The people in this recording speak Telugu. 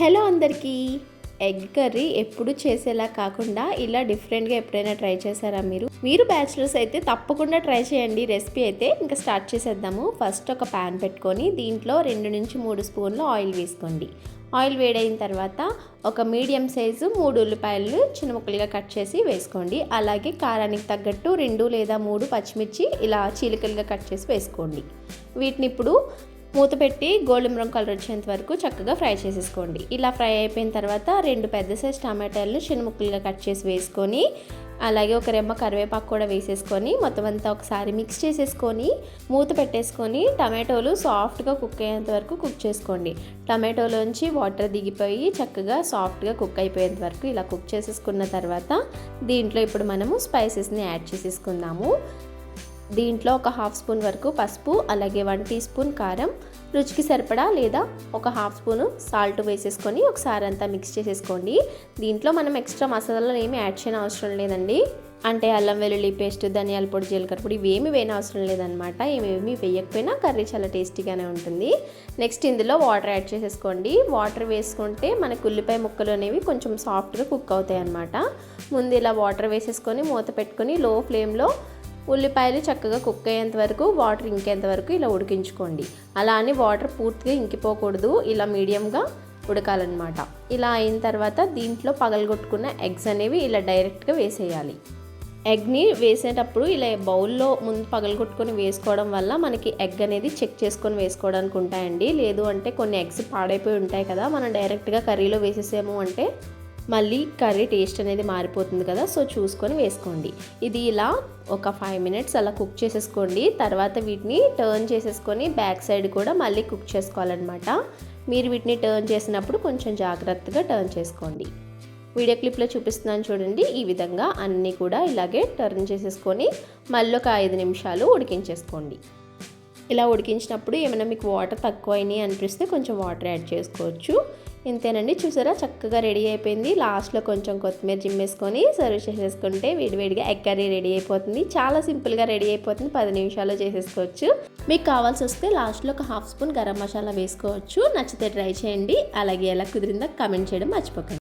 హలో అందరికీ. ఎగ్ కర్రీ ఎప్పుడు చేసేలా కాకుండా ఇలా డిఫరెంట్గా ఎప్పుడైనా ట్రై చేశారా మీరు? మీరు బ్యాచిలర్స్ అయితే తప్పకుండా ట్రై చేయండి. రెసిపీ అయితే ఇంకా స్టార్ట్ చేసేద్దాము. ఫస్ట్ ఒక ప్యాన్ పెట్టుకొని దీంట్లో రెండు నుంచి మూడు స్పూన్లు ఆయిల్ వేసుకోండి. ఆయిల్ వేడైన తర్వాత ఒక మీడియం సైజు మూడు ఉల్లిపాయలు చిన్న ముక్కలుగా కట్ చేసి వేసుకోండి. అలాగే కారానికి తగ్గట్టు రెండు లేదా మూడు పచ్చిమిర్చి ఇలా చీలికలుగా కట్ చేసి వేసుకోండి. వీటిని ఇప్పుడు మూత పెట్టి గోల్డెన్ బ్రౌన్ కలర్ వచ్చేంత వరకు చక్కగా ఫ్రై చేసేసుకోండి. ఇలా ఫ్రై అయిపోయిన తర్వాత రెండు పెద్ద సైజ్ టమాటాలను చిన్న ముక్కలుగా కట్ చేసి వేసుకొని అలాగే ఒక రెమ్మ కరివేపాకు కూడా వేసేసుకొని మొత్తం అంతా ఒకసారి మిక్స్ చేసేసుకొని మూత పెట్టేసుకొని టమాటోలు సాఫ్ట్గా కుక్ అయ్యేంత వరకు కుక్ చేసుకోండి. టమాటోలోంచి వాటర్ దిగిపోయి చక్కగా సాఫ్ట్గా కుక్ అయిపోయేంత వరకు ఇలా కుక్ చేసేసుకున్న తర్వాత దీంట్లో ఇప్పుడు మనము స్పైసెస్ని యాడ్ చేసేసుకుందాము. దీంట్లో ఒక హాఫ్ స్పూన్ వరకు పసుపు అలాగే వన్ టీ స్పూన్ కారం రుచికి సరిపడా లేదా ఒక హాఫ్ స్పూను సాల్ట్ వేసేసుకొని ఒకసారి అంతా మిక్స్ చేసేసుకోండి. దీంట్లో మనం ఎక్స్ట్రా మసాలాలు ఏమి యాడ్ చేయని అవసరం లేదండి. అంటే అల్లం వెల్లుల్లి పేస్ట్ ధనియాల పొడి జీలకర్ర పొడి ఇవేమి వేయని అవసరం లేదనమాట ఏమేమి వేయకపోయినా కర్రీ చాలా టేస్టీగానే ఉంటుంది. నెక్స్ట్ ఇందులో వాటర్ యాడ్ చేసేసుకోండి. వాటర్ వేసుకుంటే మనకు ఉల్లిపాయ ముక్కలు అనేవి కొంచెం సాఫ్ట్గా కుక్ అవుతాయి అనమాట ముందు ఇలా వాటర్ వేసేసుకొని మూత పెట్టుకొని లో ఫ్లేమ్లో ఉల్లిపాయలు చక్కగా కుక్ అయ్యేంత వరకు వాటర్ ఇంకేంత వరకు ఇలా ఉడికించుకోండి. అలా అని వాటర్ పూర్తిగా ఇంకిపోకూడదు. ఇలా మీడియంగా ఉడకాలన్నమాట. ఇలా అయిన తర్వాత దీంట్లో పగలగొట్టుకున్న ఎగ్స్ అనేవి ఇలా డైరెక్ట్గా వేసేయాలి. ఎగ్ని వేసేటప్పుడు ఇలా బౌల్లో ముందు పగలగొట్టుకొని వేసుకోవడం వల్ల మనకి ఎగ్ అనేది చెక్ చేసుకొని వేసుకోవడానికి ఉంటాయండి. లేదు అంటే కొన్ని ఎగ్స్ పాడైపోయి ఉంటాయి కదా మనం డైరెక్ట్గా కర్రీలో వేసేసాము అంటే మళ్ళీ కర్రీ టేస్ట్ అనేది మారిపోతుంది కదా సో చూసుకొని వేసుకోండి. ఇది ఇలా ఒక ఫైవ్ మినిట్స్ అలా కుక్ చేసేసుకోండి. తర్వాత వీటిని టర్న్ చేసేసుకొని బ్యాక్ సైడ్ కూడా మళ్ళీ కుక్ చేసుకోవాలన్నమాట. మీరు వీటిని టర్న్ చేసినప్పుడు కొంచెం జాగ్రత్తగా టర్న్ చేసుకోండి. వీడియో క్లిప్లో చూపిస్తున్నాను చూడండి. ఈ విధంగా అన్నీ కూడా ఇలాగే టర్న్ చేసేసుకొని మళ్ళీ ఒక ఐదు నిమిషాలు ఉడికించేసుకోండి. ఇలా ఉడికించినప్పుడు ఏమైనా మీకు వాటర్ తక్కువ అయినాయి అనిపిస్తే కొంచెం వాటర్ యాడ్ చేసుకోవచ్చు. ఇంతేనండి. చూసారా? చక్కగా రెడీ అయిపోయింది. లాస్ట్లో కొంచెం కొత్తిమీర జిమ్మేసుకొని సర్వ్ చేసేసుకుంటే వేడివేడిగా ఎగ్ కర్రీ రెడీ అయిపోతుంది. చాలా సింపుల్గా రెడీ అయిపోతుంది. పది నిమిషాల్లో చేసేసుకోవచ్చు. మీకు కావాల్సి వస్తే లాస్ట్లో ఒక హాఫ్ స్పూన్ గరం మసాలా వేసుకోవచ్చు. నచ్చితే ట్రై చేయండి. అలాగే ఎలా కుదిరిందో కమెంట్ చేయడం మర్చిపోకండి.